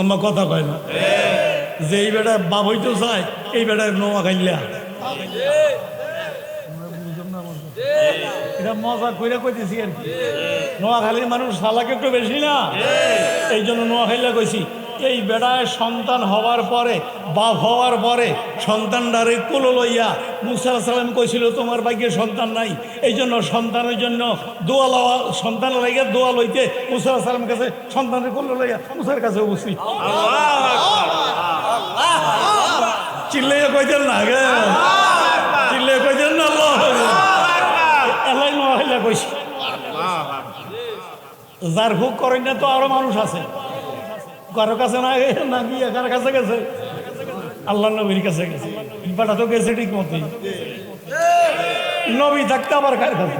আমার কথা কয় না। যে এই বেটা বাপ হইতে চায়, এই বেটার নোয়া খাইলা। এটা মজা মানুষ সালাকে একটু বেশি না? এই জন্য খাইলে কইছি। এই বেড়ায় সন্তান হওয়ার পরে, বাপ হওয়ার পরে সন্তানটারে কুলো লইয়া মুসা সালাম কইছিল, তোমার ভাগ্যে সন্তান নাই। এই জন্য সন্তানের জন্য দোয়া লওয়া সন্তান লাইয়া দোয়া লইতে মুসা সালাম কাছে সন্তানের কুলো লইয়া মুসার কাছে উপস্থিত। চিল্লাইয়া কইতেন না গে। চিল্লাইয়া কইতেন না এলাই নোয়াখালীলা কইছি। যার ভোগ করেন না তো আরও মানুষ আছে। কারও কাছে না গে- না গিয়ে কার কাছে গেছে। আল্লাহ নবীর কাছে গেছে। বেটা তো গেছে ঠিক মতোই। নবী থাকতে আবার কার কাছে?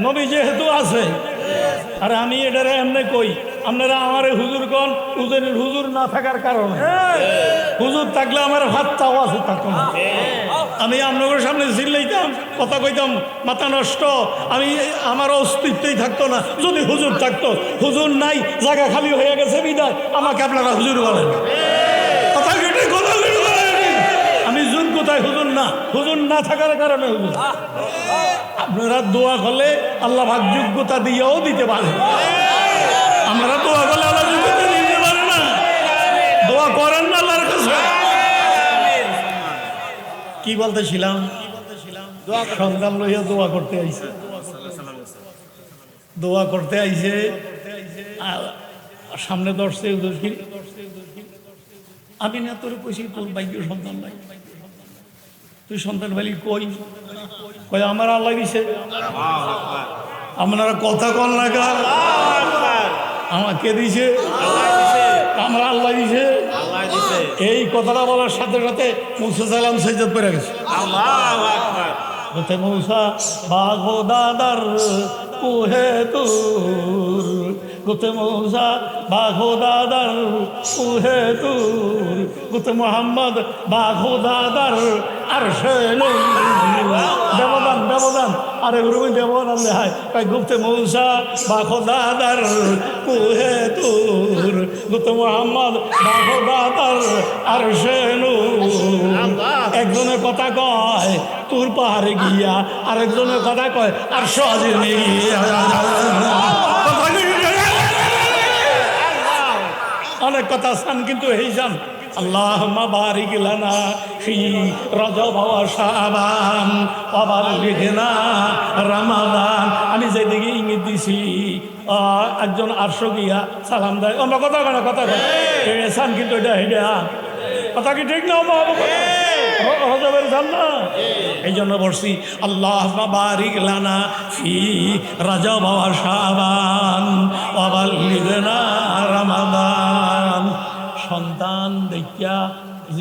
নবী যেহেতু আছে, আর আমি এটারে এমনি কই, আপনারা আমার হুজুর কন হুজুরের হুজুর না থাকার কারণে। হুজুর থাকলে আমার ভাত চাও আছে থাকতো না। আমি আপনাদের সামনে চিল্লাইতাম কথা কইতাম, মাথা নষ্ট। আমি আমার অস্তিত্বই থাকতো না। যদি হুজুর থাকতো, হুজুর নাই, জায়গা খালি হয়ে গেছে বিদায়। আমাকে আপনারা হুজুর বলেন। কথা কেটে কথা কেটে বলেন। হুজুর না? হুজুর না থাকার কারণে আপনারা দোয়া করলে আল্লাহ যোগ্যতা দিয়েও দিতে পারে। আমরা দোয়া করলে কি বলতেছিলাম সন্তান লইয়া দোয়া করতে আইছে। দোয়া করতে আইছে। সামনে দর্শে আমি না তোর কইছি তোর ভাগ্য সন্তান নাই। তুই সন্তান ভালি কই? কই আমার আল্লাহ দিছে। আপনারা কথা কন লাগা আমাকে দিছে। আমার আল্লাহ দিছে। এই কথাটা বলার সাথে সাথে মুসা সালাম সৈজত পেরে গেছে। হতে মৌসা বাঘো দাদার কুহে তুর। গুতে মৌসা বাঘো দাদার কুহে তুর। গুতে মোহাম্মদ বাঘো দাদার আর ব্যবধান ব্যবধান আরে গুরুমি ব্যবধান দেখায় তাই গুপ্তে মৌসা বা খোদাদার কুহে তুর। গুপ্ত মোহাম্মদ বা খোদাদার আর একজনের কথা কয় তুর পাহাড়ে গিয়া। আর আরেকজনের কথা কয় আর সহজে অনেক কথা আছেন কিন্তু এই যান। আল্লাহ বারিক লানা ফি রজব শাবান ওয়া বারিক না রমাদান। আমি যেদিকে ইঙ্গিত দিছি একজন আটশো গিয়া সালাম দেয়। অন্য কথা কেন কথা এসান কিন্তু এটা হেডা কথা কি ঠিক না বাবু রজবের জান না? এই! জন্য বলছি আল্লাহ বারিক লানা ফি রাজা বাবা শাবান অবাল্লিদনা রমাদান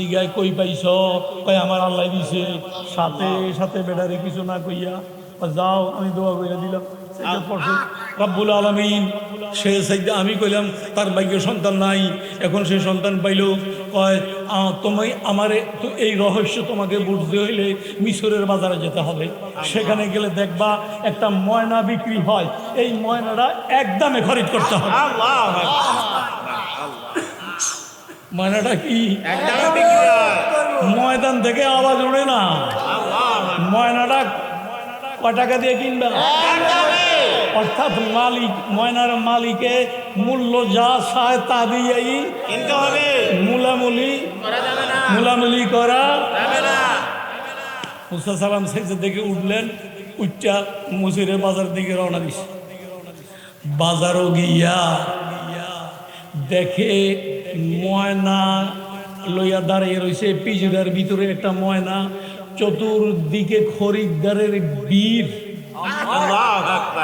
জিগায় কই পাইছ? কই আমার আল্লাহ দিছে। সাথে সাথে বেড়ারে কিছু না কইয়া যাও আমি দোয়া কইরা দিলাম। রব্বুল আলমিন সে সাইডে আমি কইলাম তার ভাগ্য সন্তান নাই এখন সে সন্তান পাইল। কয় আহ, তুমি আমারে তো এই রহস্য তোমাকে বুঝতে হইলে মিশরের বাজারে যেতে হবে। সেখানে গেলে দেখবা একটা ময়না বিক্রি হয়। এই ময়নাটা একদমে খরিদ করতে হবে। ময়নাটা কি? ময়দান থেকে আওয়াজ ওঠে না। ময়নাটা কয় টাকা দিয়ে কিনবে? অর্থাৎ মালিক ময়নার মালিকে মূল্য যা চায় তা দিয়েই মুলামুলি মুলামুলি করা। মুসা সালাম সেজে থেকে উঠলেন উচ্চা মুসিরের বাজার দিকে রওনা দিছে। বাজারও গিয়া দেখে ময়না লইয়া দাঁড়িয়ে রয়েছে পিজুরার ভিতরে একটা ময়না চতুর্দিকে খরিদ্দারের বীর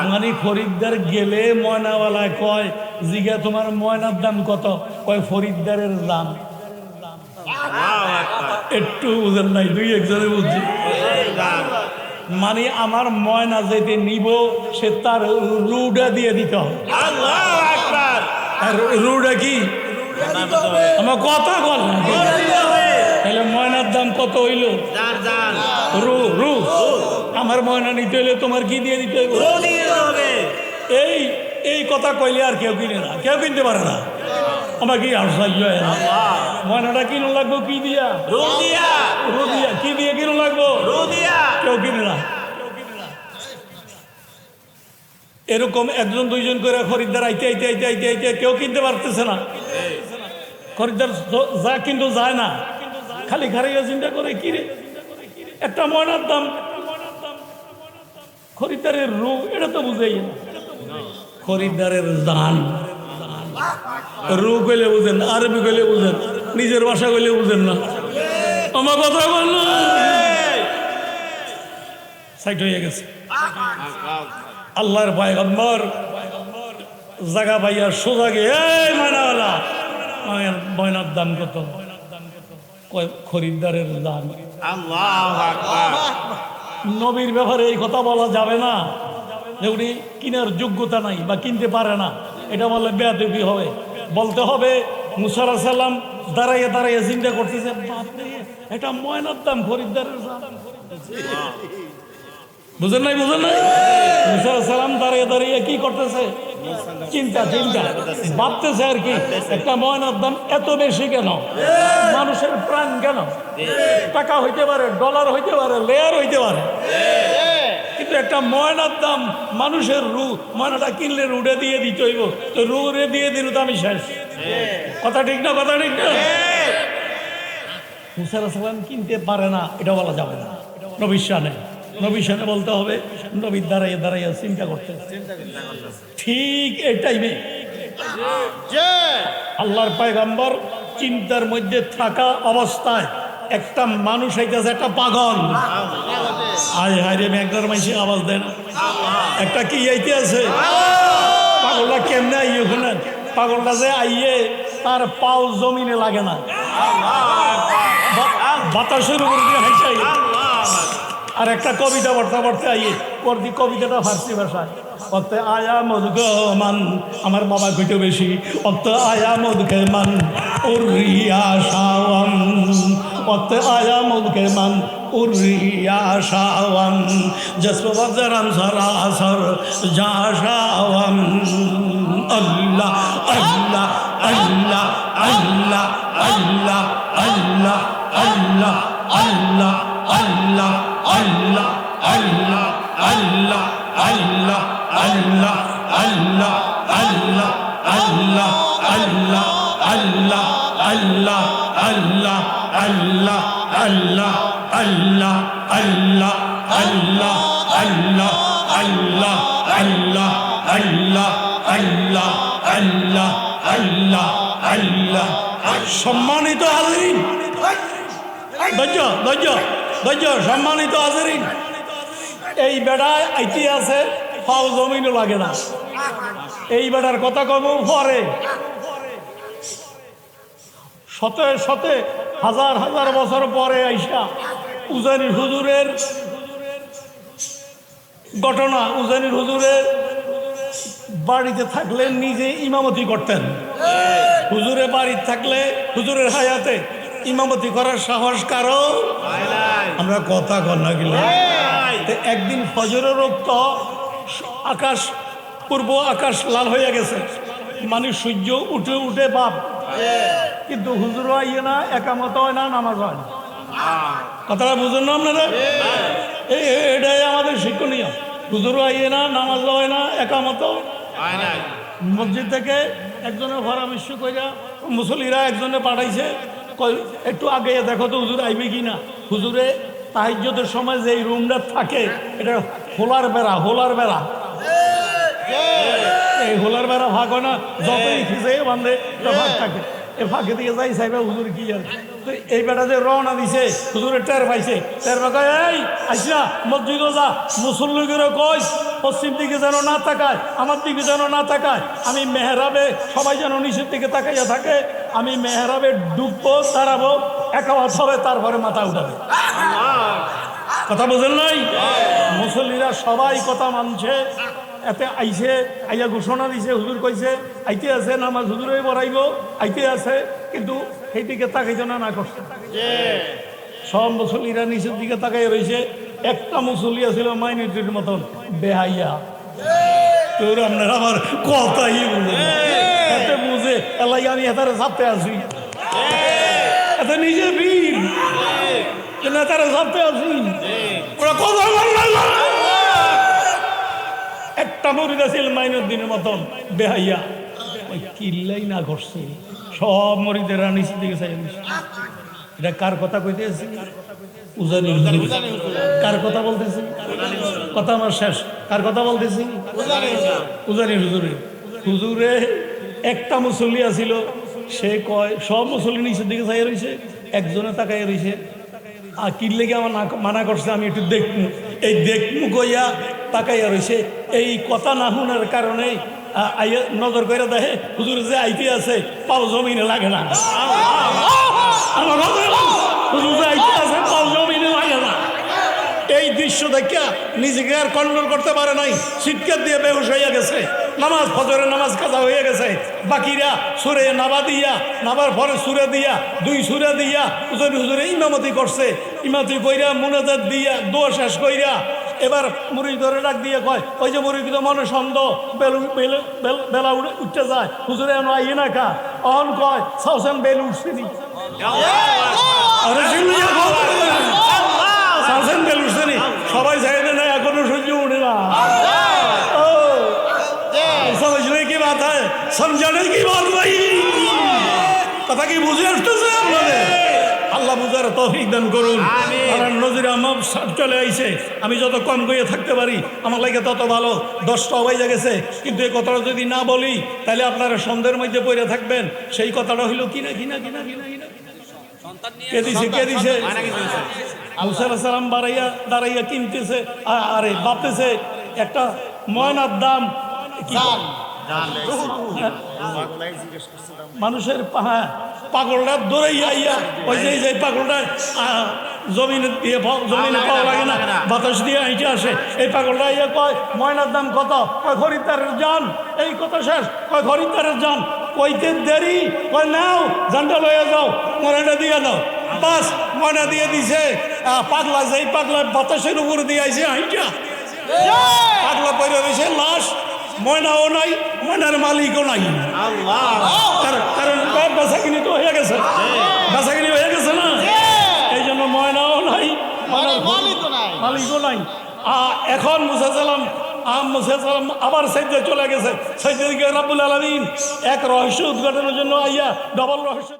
মানে খরিদ্দার গেলে ময়নাওয়ালায় কয় জিগা তোমার ময়নার দাম কত? কয় ফরিদ্দারের দাম। একটু বুঝেন নাই দুই একজনে বুঝছি মানে আমার ময়না যেতে নিব সে তার রুডা দিয়ে দিতে হবে। আর রুডা কি? আমার কথা বল। তাহলে ময়নার দাম কত হইল? রু রু। আমার ময়না নিতে হইলে তোমার কি দিয়ে দিতে হবে। এই এই কথা কইলে আর কেউ কিনে না। কেউ কিনতে পারে না। আমার কি আশ্চর্য হয় না। ময়নাটা কিনো লাগবো কি দিয়া? রুদিয়া রু দিয়া। কি দিয়ে কিনো লাগবো? রুদিয়া কেউ কিনে না। এরকম একজন দুইজন করে খরিদ্দার আইতে আইতে আইতে আইতে আইতে কেউ কিনতে পারতেছে না। খরিদ্দার যা কিন্তু যায় না। খালি খারাইয়া চিন্তা করে কি রে? একটা ময়নার দাম। খরিদ্দারের রু এটা তো বুঝেই না। খরিদ্দারের দান। রু কইলে বুঝেন আরবি কইলে বুঝেন নিজের ভাষা কইলে বুঝেন না। আমার কথা বল সাইড হয়ে গেছে। আল্লাহর পায়গম্বর জাগা পাইয়া সোজা গিয়ে ময়নাওয়ালা ময়নার ময়নার দাম কত? খরিদ্দারের দাম আল্লাহ নবীর ব্যাপারে এই কথা বলা যাবে না। যে উনি কিনার যোগ্যতা নাই বা কিনতে পারে না। এটা বললে বেয়াদবি হবে। বলতে হবে মুসারা সাল্লাম দাঁড়াইয়ে দাঁড়াইয়ে চিন্তা করতেছে এটা ময়নার দাম খরিদ্দারের দাম বুঝেন নাই বুঝেন নাই? মুসারা সাল্লাম দাঁড়িয়ে দাঁড়িয়ে কি করতেছে? চিন্তা চিন্তা। ভাবতেছে আর কি, একটা ময়নার দাম এত বেশি কেন? মানুষের প্রাণ কেন? টাকা হইতে পারে ডলার হইতে পারে লেয়ার হইতে পারে। কিন্তু একটা ময়নার দাম মানুষের রু, ময়নাটা কিনলে রুডে দিয়ে দিতে হইব। তো রুড়ে দিয়ে দিল তো আমি শেষ। কথা ঠিক না, কথা ঠিক না? মুসার সালাম কিনতে পারে না, এটা বলা যাবে না। নবিশ্বানে নবিশ্বানে বলতে হবে, নবীর দাঁড়াইয়া দাঁড়াইয়া চিন্তা করতে ঠিক এই টাইমে আল্লাহর পায়গাম্বর চিন্তার মধ্যে থাকা অবস্থায় একটা মানুষ হইতেছে একটা পাগল। আয় হায় রে মেঘনার মাইসে আওয়াজ দেন একটা কি আইতে আছে পাগলটা কেমনে আইয়ে ওখানে পাগলটা যে আইয়ে তার পাও জমিনে লাগে না। বাতাসের উপর দিয়ে হাইসে আইয়ে। আর একটা কবিতা পড়তে পড়তে আইয়ে পড়তি কবিতাটা ফার্সি ভাষায়। অর্থে আয়া মধুকে মান, আমার বাবা কইতে বেশি। অর্থ আয়া মধুকে মান উরিয়া শাওয়াম অর্থে আয়া মধুকে মান উরিয়া শাওয়াম জসব বজরাম সরাসর যা আল্লাহ আল্লাহ আল্লাহ আল্লাহ আল্লাহ আল্লাহ আল্লাহ আল্লাহ আল্লাহ। আল্লাহ আল্লাহ। সম্মানিত হাজরিন। ধৈর্য ধৈর্য ধৈর্য, সম্মানিত হাজরিন। এই বেড়ায় আইতে আছে ফাও জমিনও লাগে না। এই বেড়ার কথা কম পরে। শতে শতে হাজার হাজার বছর পরে আইসা উজানি হুজুরের ঘটনা, উজানির হুজুরের বাড়িতে থাকলে নিজে ইমামতি করতেন। হুজুরে বাড়িতে থাকলে হুজুরের হায়াতে ইমামতি করার সাহস কারও? আমরা কথা কর না গেলে একদিন ফজরের রক্ত আকাশ পূর্ব আকাশ লাল হয়ে গেছে। মানে সূর্য উঠে উঠে বাপ। কিন্তু হুজুর আইয়ে না একামত হয় না নামাজ হয় না। কথাটা বুঝুন না আপনারা? এটাই আমাদের শিক্ষণীয়। হুজুর আইয়ে না নামাজ হয় না একামত হয় মসজিদ থেকে একজনের পরামর্শ কইরা মুসলিরা একজনে পাঠাইছে কই একটু আগে দেখো তো হুজুর আইবে কি না? হুজুরে তাহাজ্যতের সময় যে এই রুমটা থাকে এটা হোলার বেড়া হোলার বেড়া। এই। হোলার বেড়া ভাগ হয় না যতই খিসে বান্ধে এটা ভাগ থাকে। এ ফাঁকে দিয়ে যাই সাইবে হুজুর কি আর এই বেটা যে রওনা দিছে হুজুরে টের পাইছে। টের পা কয় এই আইস না মসজিদও যা মুসল্লিগেরও কই পশ্চিম দিকে যেন না তাকায় আমার দিকে যেন না তাকায়। আমি মেহরাবে সবাই যেন নিচের দিকে তাকাইয়া থাকে আমি মেহরাবে ডুববো দাঁড়াবো একাবাদ হবে তারপরে মাথা উঠাবে। কথা বোঝেন নাই? মুসল্লিরা সবাই কথা মানছে। এতে আইছে, আইয়া ঘোষণা দিছে, হুজুর কইছে, আইতে আছে, নামাজ হুজুরে বড়াইব আইতে আছে, কিন্তু সেই দিকে তাকাইছে না না করছে সব মুসল্লিরা নিচের দিকে তাকাই রয়েছে একটা মুসল্লি আছিল মাইনরিটির মতন, বেহাইয়া। তোর আপনার আমার কথাই বুঝে। এতে বুঝে, এলাই আমি এতারে চাপতে আছি। এত নিজে বীর। এতারে চাপতে আছি। ওরা কথা একটা মরিদ আছিল মাইনের দিনের মতন বেহাইয়া। ওই কিল্লাই না ঘটছে সব মরিদের রানিছি দিকে চাই এটা কার কথা উজানি হুজুর। কার কথা বলতেছি কথা আমার শেষ। কার কথা বলতেছি উজানি হুজুরে। হুজুরে একটা মুসল্লি আছিল। সে কয়, সব মুসল্লি নিচের দিকে চাই রয়েছে একজনে তাকাই রয়েছে আর কি লেগে আমার মানা করছে, আমি একটু দেখমু। এই দেখমু কইয়া তাকাইয়া রয়েছে এই কথা না শোনার কারণে নজর করে দেখে, হুজুর যে আইতে আছে, পাও জমিনে লাগে না। দৃশ্য নিজেকে আর কন্ট্রোল করতে পারে নাই দিয়ে হইয়া গেছে। নামাজ ফজরের নামাজ কাজা হয়ে গেছে। বাকিরা সুরে নাবা দিয়া, নাবার পরে সুরে দিয়া, দুই সুরে দিয়া হুজুর হুজুরে ইমামতি করছে। ইমামতি কইরা মুনাজাত দিয়া, দোয়া শেষ কইরা এবার মুড়ি ধরে ডাক দিয়ে কয় ওই যে মুড়ি তো মনে সন্দ বেলু বেলু বেল- বেলা উঠে উঠতে যায় হুজুরে এনো আইয়ে না কা অন কয় সাউসেন বেল উঠছেনি আরে সিংহ সাউসেন বেল উঠছেনি সবাই চাইলে না এখনো সূর্য উঠে না ও समझने की बात है समझाने की बात नहीं কথা কি বুঝে আসতেছে আপনাদের আল্লাহ বুঝার তৌফিক দান করুন। কারণ নজির আমার চলে আইছে। আমি যত কম কইয়ে থাকতে পারি আমার লাগে তত ভালো। দশটা হয়ে গেছে কিন্তু এই কথাটা যদি না বলি তাহলে আপনারা সন্ধ্যের মধ্যে পড়ে থাকবেন। সেই কথাটা হইল কিনা কিনা কিনা কিনা কিনা কে দিছে কে দিছে? মুসার সালাম বাড়াইয়া দাঁড়াইয়া কিনতেছে আরে ভাবতেছে একটা ময়নার দাম কি? মানুষের হ্যাঁ, পাগলটা দৌড়াইয়া আইয়া ওই যে যে পাগলটা জমিনে দিয়ে জমিনে পাওয়া লাগে না বাতাস দিয়ে আইটে আসে। এই পাগলটা আইয়া কয় ময়নার দাম কত? কয় খরিদ্দারের যান এই কথা শেষ। কয় খরিদ্দারের যান কইতে দেরি কয় নাও জানটা লইয়া যাও ময়নাটা দিয়ে দাও বাস ময়না দিয়ে দিছে। আহ, পাগলা যেই পাগলা বাতাসের উপর দিয়ে আইছে আইটা পাগলা পরে রয়েছে লাশ। ময়নাও নাই ময়নার মালিকও নাই। কারণ- বেচাকিনি তো হয়ে গেছে। বেচাকিনি হয়ে গেছে না? এই জন্য ময়নাও নাই মালিকও নাই। এখন মুসা সালাম আম মুসা সালাম আবার সাইডে চলে গেছে। দিকে রাবুল আলমিন এক রহস্য উদ্ঘাটনের জন্য আইয়া ডবল রহস্য